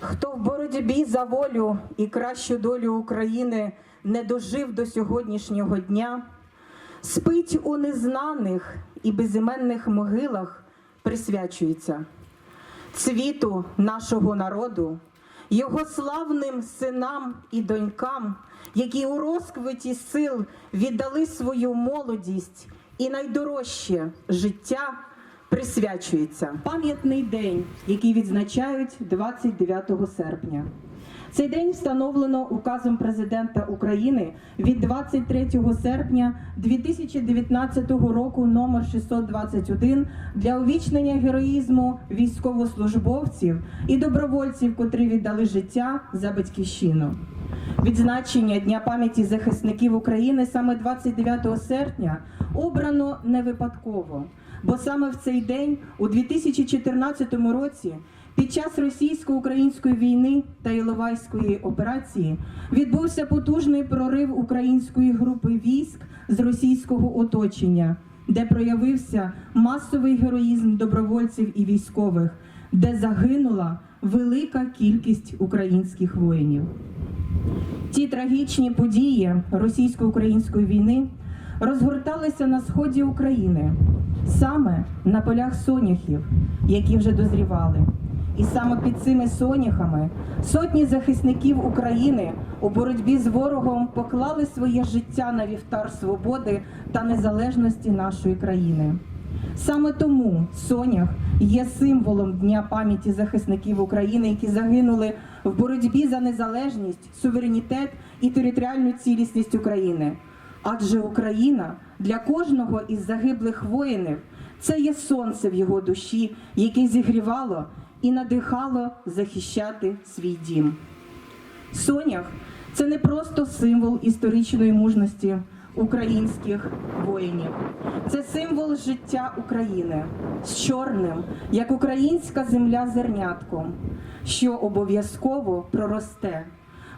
хто в боротьбі за волю і кращу долю України не дожив до сьогоднішнього дня, спить у незнаних і безіменних могилах, присвячується цвіту нашого народу, його славним синам і донькам, які у розквиті сил віддали свою молодість і найдорожче життя присвячується пам'ятний день, який відзначають 29 серпня. Цей день встановлено указом президента України від 23 серпня 2019 року номер 621 для увічнення героїзму військовослужбовців і добровольців, котрі віддали життя за батьківщину. Відзначення Дня пам'яті захисників України саме 29 серпня обрано не випадково, бо саме в цей день, у 2014 році, під час російсько-української війни та Іловайської операції відбувся потужний прорив української групи військ з російського оточення, де проявився масовий героїзм добровольців і військових, де загинула велика кількість українських воїнів. Ті трагічні події російсько-української війни розгорталися на сході України, саме на полях соняхів, які вже дозрівали. І саме під цими соняхами сотні захисників України у боротьбі з ворогом поклали своє життя на вівтар свободи та незалежності нашої країни. Саме тому Сонях є символом Дня пам'яті захисників України, які загинули в боротьбі за незалежність, суверенітет і територіальну цілісність України. Адже Україна для кожного із загиблих воїнів це є сонце в його душі, яке зігрівало і надихало захищати свій дім. Сонях це не просто символ історичної мужності українських воїнів, це символ життя України з чорним, як українська земля зернятком, що обов'язково проросте.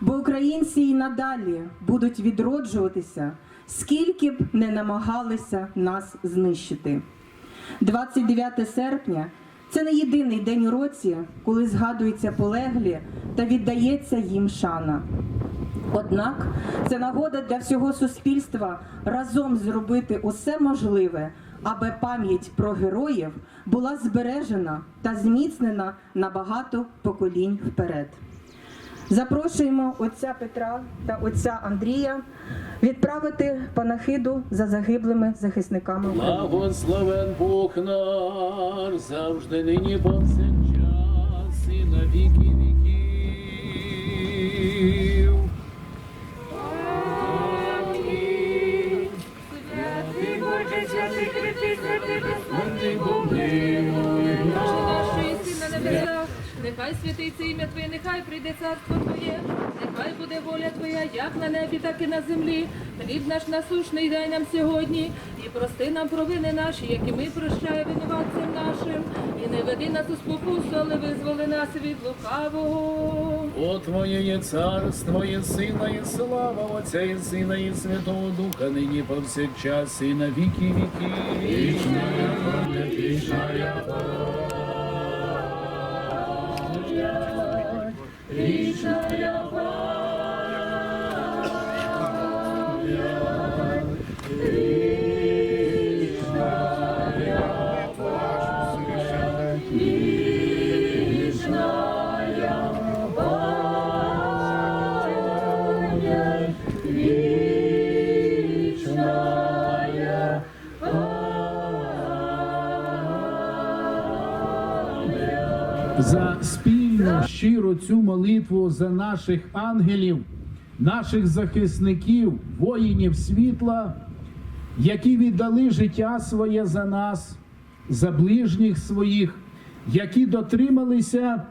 Бо українці і надалі будуть відроджуватися, скільки б не намагалися нас знищити. 29 серпня це не єдиний день у році, коли згадуються полеглі та віддається їм шана. Однак це нагода для всього суспільства разом зробити усе можливе, аби пам'ять про героїв була збережена та зміцнена на багато поколінь вперед. Запрошуємо отця Петра та отця Андрія відправити панахиду за загиблими захисниками Благословен Бог наш, завжди нині повсякчас і на віки віків. Святий Боже, святий святий безсмертний, помилуй Боже нехай святиться ім'я Твоє, нехай прийде царство Твоє, нехай буде воля Твоя, як на небі, так і на землі. Хліб наш насушний дай нам сьогодні, і прости нам провини наші, які ми прощаємо винуватцям нашим. І не веди нас у спокусу, але визволи нас від лукавого. О Твоє є царство, є сила, і слава Отця і Сина, і Святого Духа, нині повсякчас і на віки віків. за спільну щиру цю молитву за наших ангелів, наших захисників, воїнів світла, які віддали життя своє за нас, за ближніх своїх, які дотрималися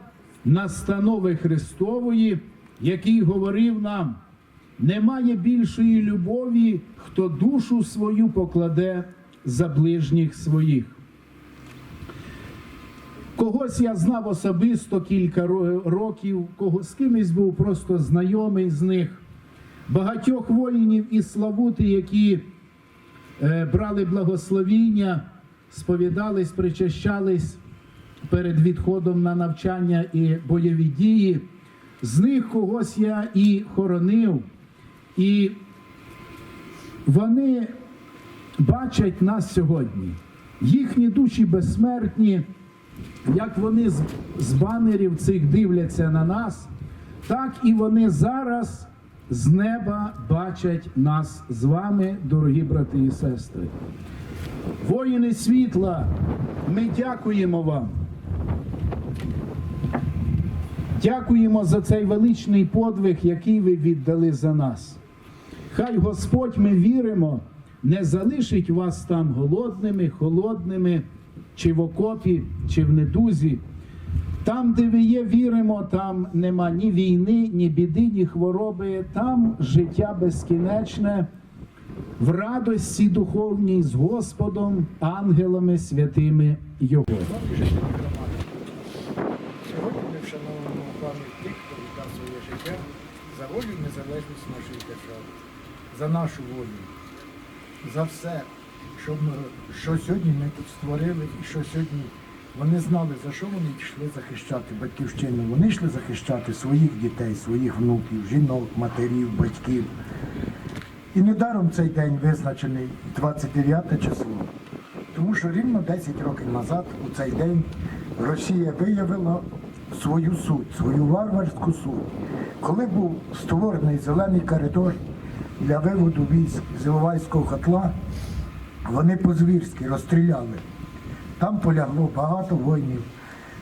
настанови Христової, який говорив нам: немає більшої любові, хто душу свою покладе за ближніх своїх. Когось я знав особисто кілька років, кого з кимось був просто знайомий з них. Багатьох воїнів і славути, які е, брали благословіння, сповідались, причащались перед відходом на навчання і бойові дії. З них когось я і хоронив, і вони бачать нас сьогодні. Їхні душі безсмертні, як вони з, банерів цих дивляться на нас, так і вони зараз з неба бачать нас з вами, дорогі брати і сестри. Воїни світла, ми дякуємо вам. Дякуємо за цей величний подвиг, який ви віддали за нас. Хай Господь, ми віримо, не залишить вас там голодними, холодними, чи в окопі, чи в недузі. Там, де ви є, віримо, там нема ні війни, ні біди, ні хвороби, там життя безкінечне, в радості духовній з Господом, ангелами святими Його. Сьогодні ми вшановуємо пам'ять тих, хто віддав своє життя за волю і незалежність нашої держави, за нашу волю, за все, що, ми, що сьогодні ми тут створили і що сьогодні вони знали, за що вони йшли захищати батьківщину. Вони йшли захищати своїх дітей, своїх внуків, жінок, матерів, батьків. І недаром цей день визначений 29 число. Тому що рівно 10 років назад, у цей день, Росія виявила свою суть, свою варварську суть. Коли був створений зелений коридор для виводу військ з Іловайського котла, вони по-звірськи розстріляли. Там полягло багато воїнів,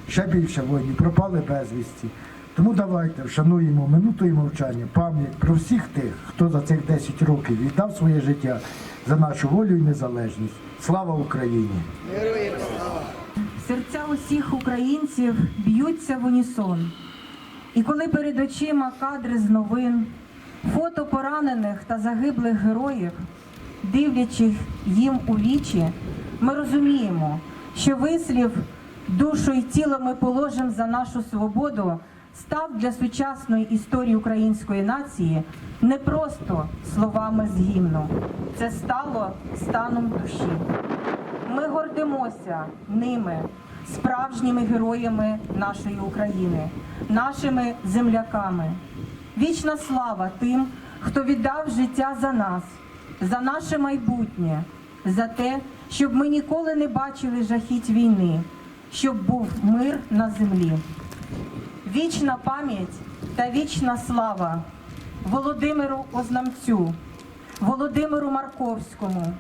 ще більше воїнів, пропали безвісті. Тому давайте вшануємо минутою мовчання, пам'ять про всіх тих, хто за цих 10 років віддав своє життя за нашу волю і незалежність. Слава Україні! Серця усіх українців б'ються в унісон. І коли перед очима кадри з новин, фото поранених та загиблих героїв, дивлячись їм у вічі, ми розуміємо, що вислів душу і тіло ми положимо за нашу свободу став для сучасної історії української нації не просто словами з гімну. Це стало станом душі. Ми гордимося ними, справжніми героями нашої України, нашими земляками. Вічна слава тим, хто віддав життя за нас, за наше майбутнє, за те, щоб ми ніколи не бачили жахіть війни, щоб був мир на землі. Вічна пам'ять та вічна слава Володимиру Ознамцю, Володимиру Марковському,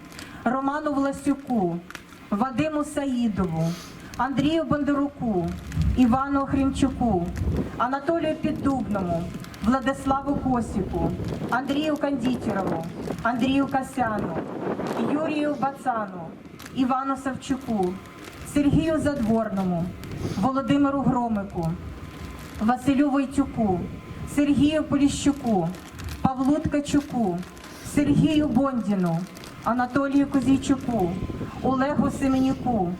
Роману Власюку, Вадиму Саїдову, Андрію Бондаруку, Івану Хрімчуку, Анатолію Піддубному, Владиславу Косіку, Андрію Кандітєрову, Андрію Касяну, Юрію Бацану, Івану Савчуку, Сергію Задворному, Володимиру Громику, Василю Войтюку, Сергію Поліщуку, Павлу Ткачуку, Сергію Бондіну, Анатолію Козійчуку, Олегу Семенюку,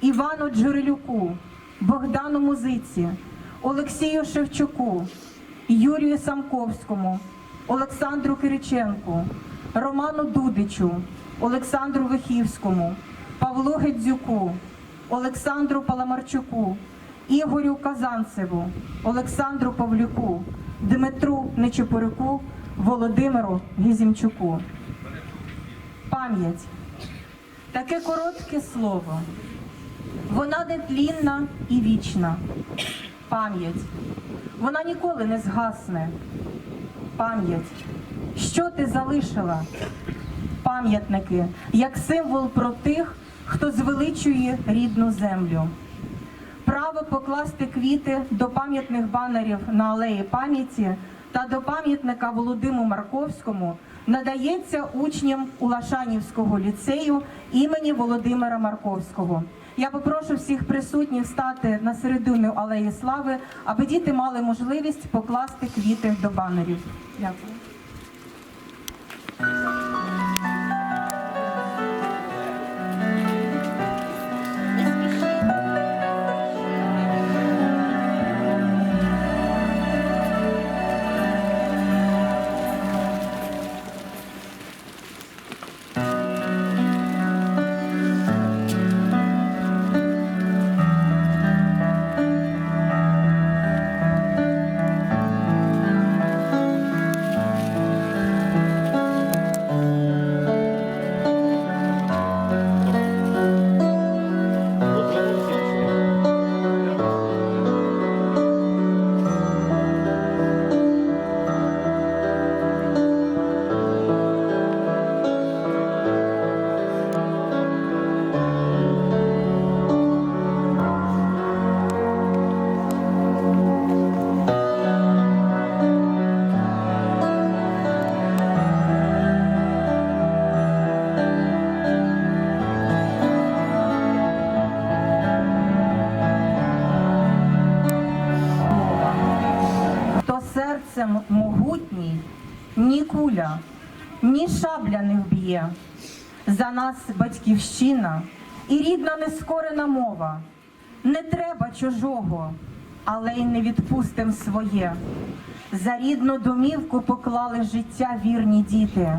Івану Джурилюку, Богдану Музиці, Олексію Шевчуку, Юрію Самковському, Олександру Кириченку, Роману Дудичу, Олександру Вихівському, Павлу Гедзюку, Олександру Паламарчуку, Ігорю Казанцеву, Олександру Павлюку, Дмитру Нечепоруку, Володимиру Гізімчуку. Пам'ять таке коротке слово. Вона нетлінна і вічна. Пам'ять. Вона ніколи не згасне. Пам'ять. Що ти залишила? Пам'ятники як символ про тих, хто звеличує рідну землю. Право покласти квіти до пам'ятних банерів на алеї пам'яті та до пам'ятника Володимиру Марковському надається учням Улашанівського ліцею імені Володимира Марковського. Я попрошу всіх присутніх стати на середину алеї слави, аби діти мали можливість покласти квіти до банерів. Дякую. Шабля не вб'є. За нас батьківщина і рідна нескорена мова. Не треба чужого, але й не відпустим своє. За рідну домівку поклали життя вірні діти,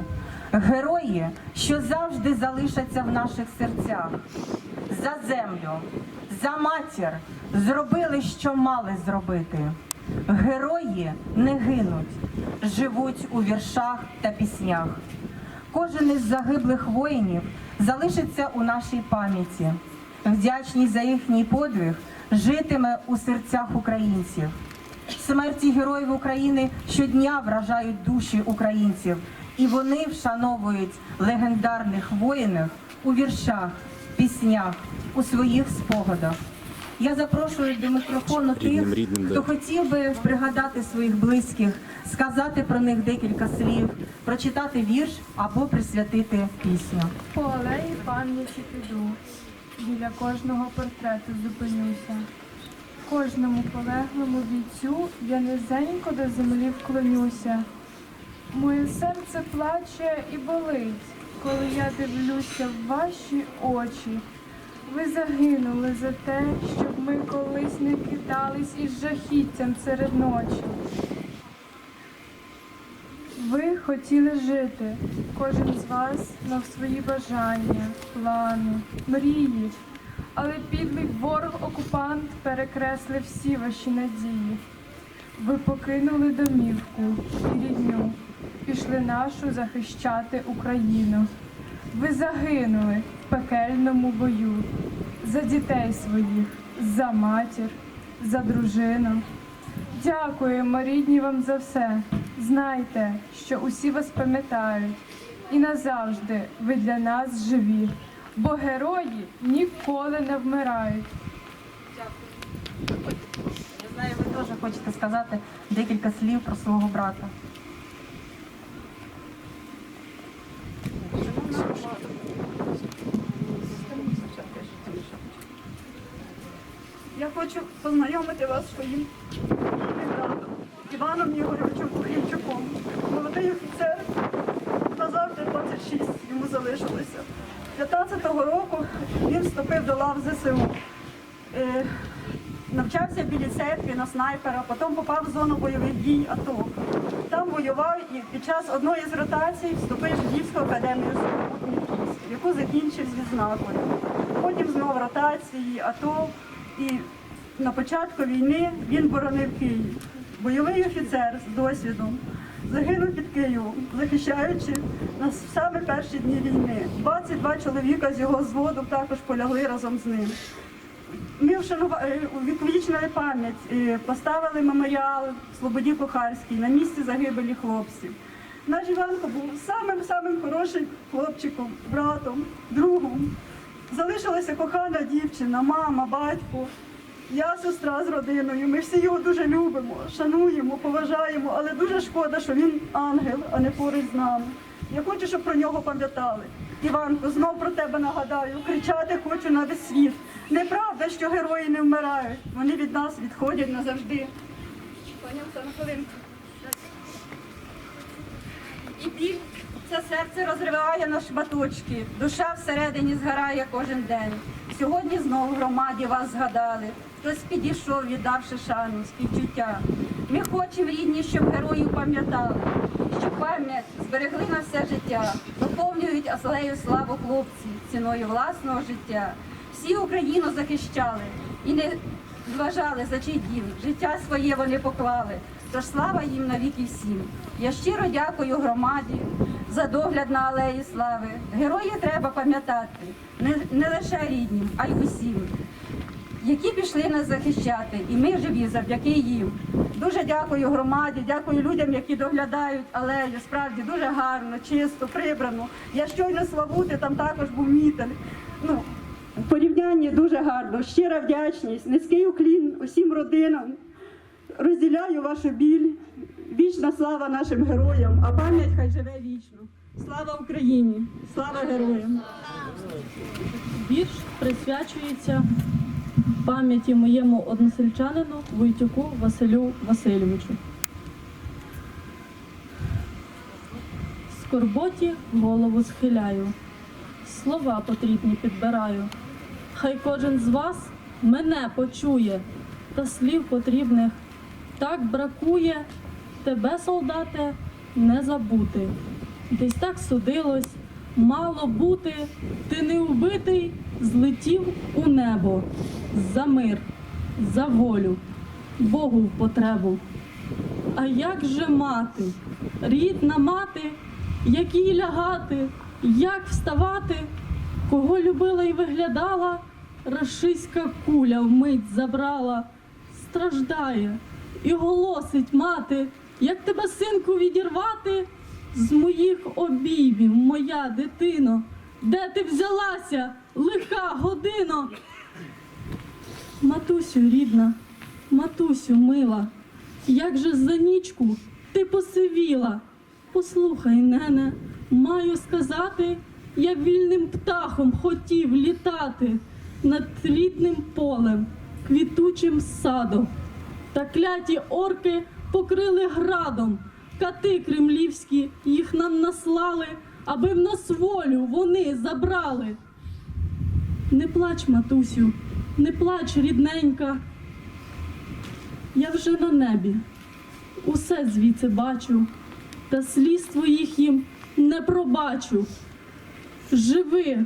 герої, що завжди залишаться в наших серцях. За землю, за матір зробили, що мали зробити. Герої не гинуть, живуть у віршах та піснях. Кожен із загиблих воїнів залишиться у нашій пам'яті. Вдячність за їхній подвиг житиме у серцях українців. Смерті героїв України щодня вражають душі українців, і вони вшановують легендарних воїнів у віршах, піснях, у своїх спогадах. Я запрошую до мікрофону тих, хто хотів би пригадати своїх близьких, сказати про них декілька слів, прочитати вірш або присвятити пісню. По алеї пам'яті піду, біля кожного портрету зупинюся. Кожному полеглому бійцю я низенько до землі вклонюся. Моє серце плаче і болить, коли я дивлюся в ваші очі. Ви загинули за те, щоб ми колись не кидались із жахіттям серед ночі. Ви хотіли жити, кожен з вас мав свої бажання, плани, мрії, але підлий ворог-окупант перекреслив всі ваші надії. Ви покинули домівку і рідню, пішли нашу захищати Україну. Ви загинули в пекельному бою за дітей своїх, за матір, за дружину. Дякуємо, рідні, вам за все. Знайте, що усі вас пам'ятають, і назавжди ви для нас живі, бо герої ніколи не вмирають. Дякую. Я знаю, ви теж хочете сказати декілька слів про свого брата. Я хочу познайомити вас своїм Іваном Ігоровичем Похимчуком. Молодий офіцер, назавжди 26 йому залишилося. 15-го року він вступив до лав ЗСУ. Е, навчався в білій на снайпера, потім попав в зону бойових дій АТО. Там воював і під час одної з ротацій вступив в Львівську академію Сухопутниківську, яку закінчив з відзнакою. Потім знову ротації, АТО. І на початку війни він боронив Київ. Бойовий офіцер з досвідом загинув під Києвом, захищаючи нас в саме перші дні війни. 22 чоловіка з його зводу також полягли разом з ним. Ми е, увіковічнили пам'ять, е, поставили меморіал Слободі Кохарській на місці загибелі хлопців. Наш Іванко був самим самим хорошим хлопчиком, братом, другом. Залишилася кохана дівчина, мама, батько, я сестра з родиною. Ми всі його дуже любимо, шануємо, поважаємо, але дуже шкода, що він ангел, а не поруч з нами. Я хочу, щоб про нього пам'ятали. Іванко, знов про тебе нагадаю, кричати хочу на весь світ. Неправда, що герої не вмирають. Вони від нас відходять назавжди. Пані Оксана, хвилинку. І біль це серце розриває на шматочки, душа всередині згорає кожен день. Сьогодні знову в громаді вас згадали. Хтось підійшов, віддавши шану, співчуття. Ми хочемо, рідні, щоб героїв пам'ятали, щоб пам'ять зберегли на все життя, доповнюють аслею славу хлопці ціною власного життя. Всі Україну захищали і не зважали за чий дім. Життя своє вони поклали. Тож слава їм навіки всім. Я щиро дякую громаді за догляд на алеї слави. Герої треба пам'ятати не, не лише ріднім, а й усім, які пішли нас захищати, і ми живі завдяки їм. Дуже дякую громаді, дякую людям, які доглядають алею. Справді дуже гарно, чисто, прибрано. Я щойно Славути, там також був мітель. Ну, в порівнянні дуже гарно. Щира вдячність, низький уклін усім родинам. Розділяю вашу біль. Вічна слава нашим героям, а пам'ять хай живе вічно. Слава Україні! Слава героям! Вірш присвячується пам'яті моєму односельчанину Войтюку Василю Васильовичу. Скорботі голову схиляю, слова потрібні підбираю. Хай кожен з вас мене почує та слів потрібних так бракує, тебе, солдате, не забути. Десь так судилось, мало бути, ти не убитий, злетів у небо. За мир, за волю, Богу в потребу. А як же мати, рідна мати, як їй лягати, як вставати, кого любила і виглядала, рашиська куля вмить забрала, страждає і голосить мати, як тебе, синку, відірвати з моїх обіймів, моя дитино, де ти взялася, лиха годино? Матусю рідна, матусю мила, як же за нічку ти посивіла? Послухай, нене, маю сказати, я вільним птахом хотів літати над рідним полем, квітучим садом. Та кляті орки покрили градом, кати кремлівські їх нам наслали, аби в нас волю вони забрали. Не плач, матусю, не плач, рідненька. Я вже на небі, усе звідси бачу, та сліз твоїх їм не пробачу. Живи,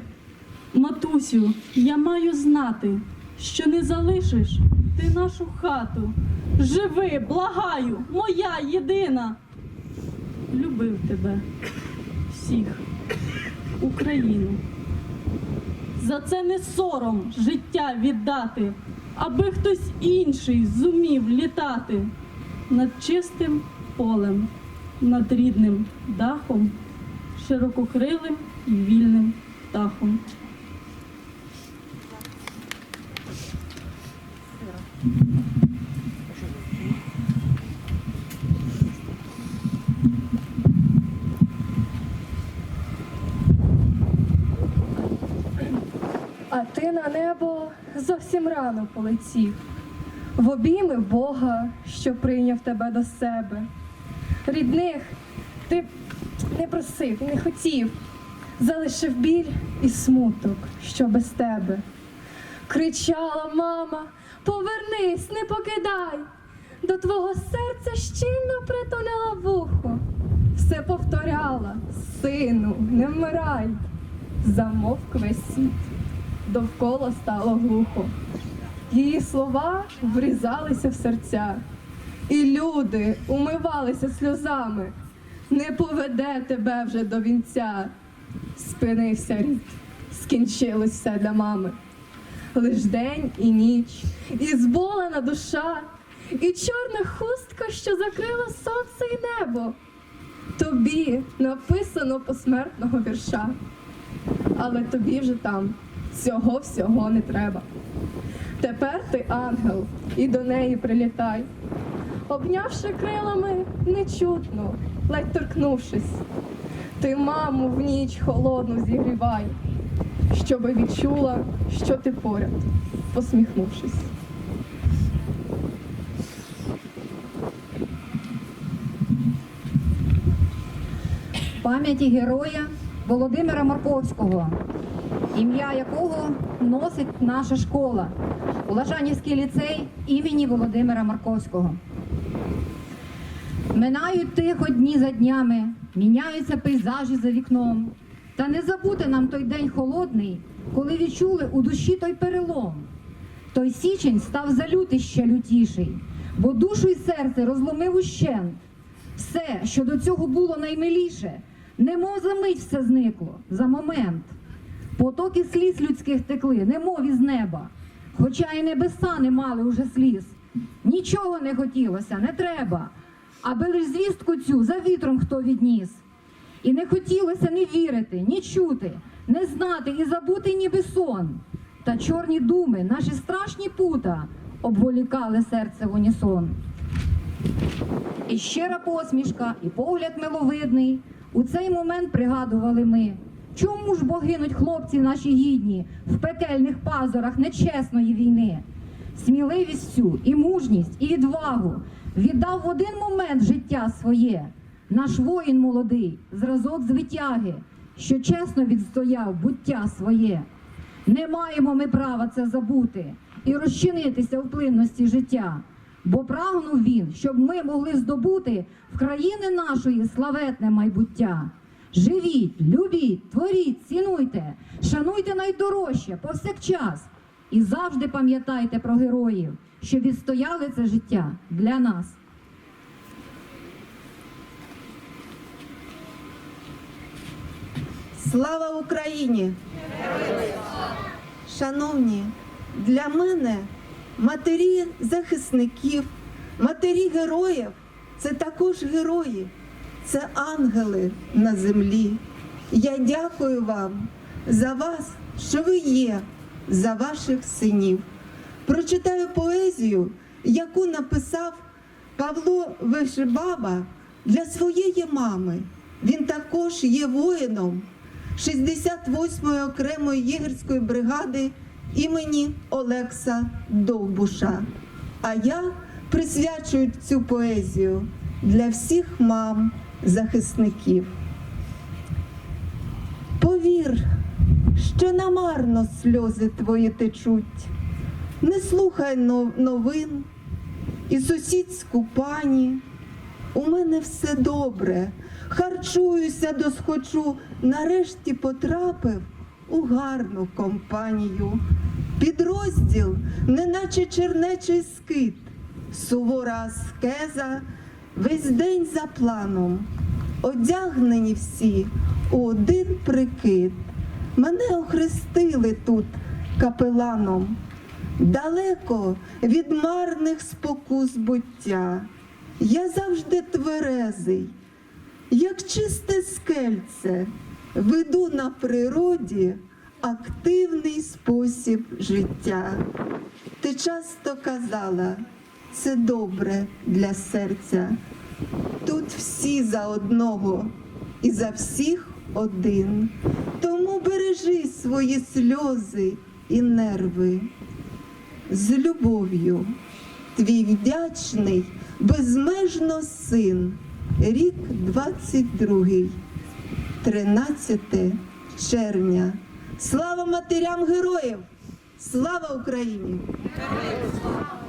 матусю, я маю знати, що не залишиш ти нашу хату. Живи, благаю, моя єдина. Любив тебе, всіх, Україну. За це не сором життя віддати, аби хтось інший зумів літати над чистим полем, над рідним дахом, ширококрилим і вільним птахом. А ти на небо зовсім рано полетів, в обійми Бога, що прийняв тебе до себе. Рідних ти не просив, не хотів, залишив біль і смуток, що без тебе. Кричала мама, повернись, не покидай, до твого серця щільно притуляла вухо, все повторяла, сину, не вмирай, замовк весь світ довкола стало глухо. Її слова врізалися в серця, і люди умивалися сльозами. Не поведе тебе вже до вінця. Спинився рід, скінчилось все для мами. Лиш день і ніч, і зболена душа, і чорна хустка, що закрила сонце і небо. Тобі написано посмертного вірша, але тобі вже там цього всього не треба. Тепер ти ангел, і до неї прилітай. Обнявши крилами нечутно, ледь торкнувшись, ти маму в ніч холодну зігрівай, щоби відчула, що ти поряд, посміхнувшись. пам'яті героя Володимира Марковського, ім'я якого носить наша школа Улажанівський ліцей імені Володимира Марковського. Минають тихо дні за днями, міняються пейзажі за вікном. Та не забути нам той день холодний, коли відчули у душі той перелом. Той січень став за лютий ще лютіший, бо душу й серце розломив ущент. Все, що до цього було наймиліше, немов за мить все зникло, за момент. Потоки сліз людських текли, немов із неба, хоча й небеса не мали уже сліз. Нічого не хотілося, не треба, аби лиш звістку цю за вітром хто відніс. І не хотілося ні вірити, ні чути, не знати і забути ніби сон. Та чорні думи, наші страшні пута, обволікали серце в унісон. І щира посмішка, і погляд миловидний. У цей момент пригадували ми. Чому ж бо гинуть хлопці наші гідні в пекельних пазурах нечесної війни? Сміливість всю, і мужність, і відвагу віддав в один момент життя своє. наш воїн молодий, зразок звитяги, що чесно відстояв буття своє. Не маємо ми права це забути і розчинитися в плинності життя. Бо прагнув він, щоб ми могли здобути в країни нашої славетне майбуття. Живіть, любіть, творіть, цінуйте, шануйте найдорожче повсякчас. І завжди пам'ятайте про героїв, що відстояли це життя для нас. Слава Україні! Шановні, для мене матері захисників, матері героїв це також герої, це ангели на землі. Я дякую вам за вас, що ви є, за ваших синів. Прочитаю поезію, яку написав Павло Вишибаба для своєї мами. Він також є воїном 68-ї окремої єгерської бригади імені Олекса Довбуша. А я присвячую цю поезію для всіх мам захисників. Повір, що намарно сльози твої течуть, не слухай новин і сусідську пані. У мене все добре, харчуюся досхочу, нарешті потрапив у гарну компанію. Підрозділ, неначе чернечий скит, сувора аскеза, весь день за планом, одягнені всі у один прикид. Мене охрестили тут капеланом, далеко від марних спокус буття. Я завжди тверезий, як чисте скельце, веду на природі активний спосіб життя. Ти часто казала, це добре для серця. Тут всі за одного і за всіх один. Тому бережи свої сльози і нерви. З любов'ю, твій вдячний, безмежно син, рік 22, 13 червня. Слава матерям героїв! Слава Україні! Заплакало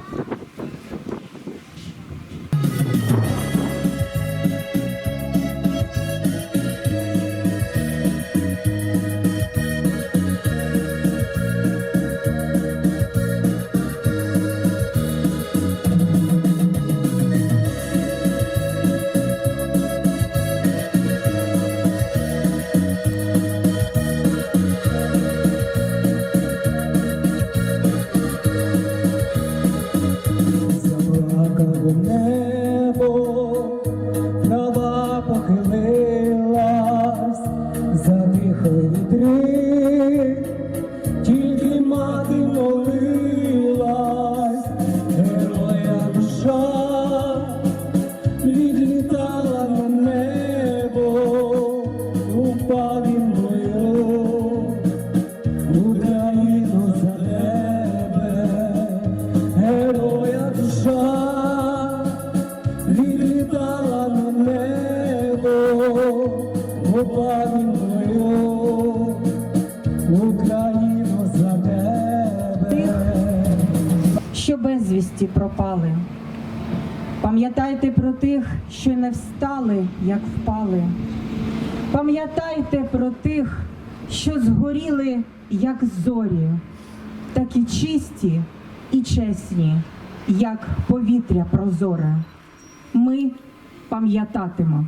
безвісті пропали. Пам'ятайте про тих, що не встали, як впали. Пам'ятайте про тих, що згоріли, як зорі, такі чисті і чесні, як повітря прозоре. Ми пам'ятатимо.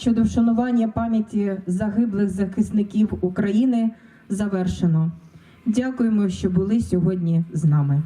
щодо вшанування пам'яті загиблих захисників України завершено. Дякуємо, що були сьогодні з нами.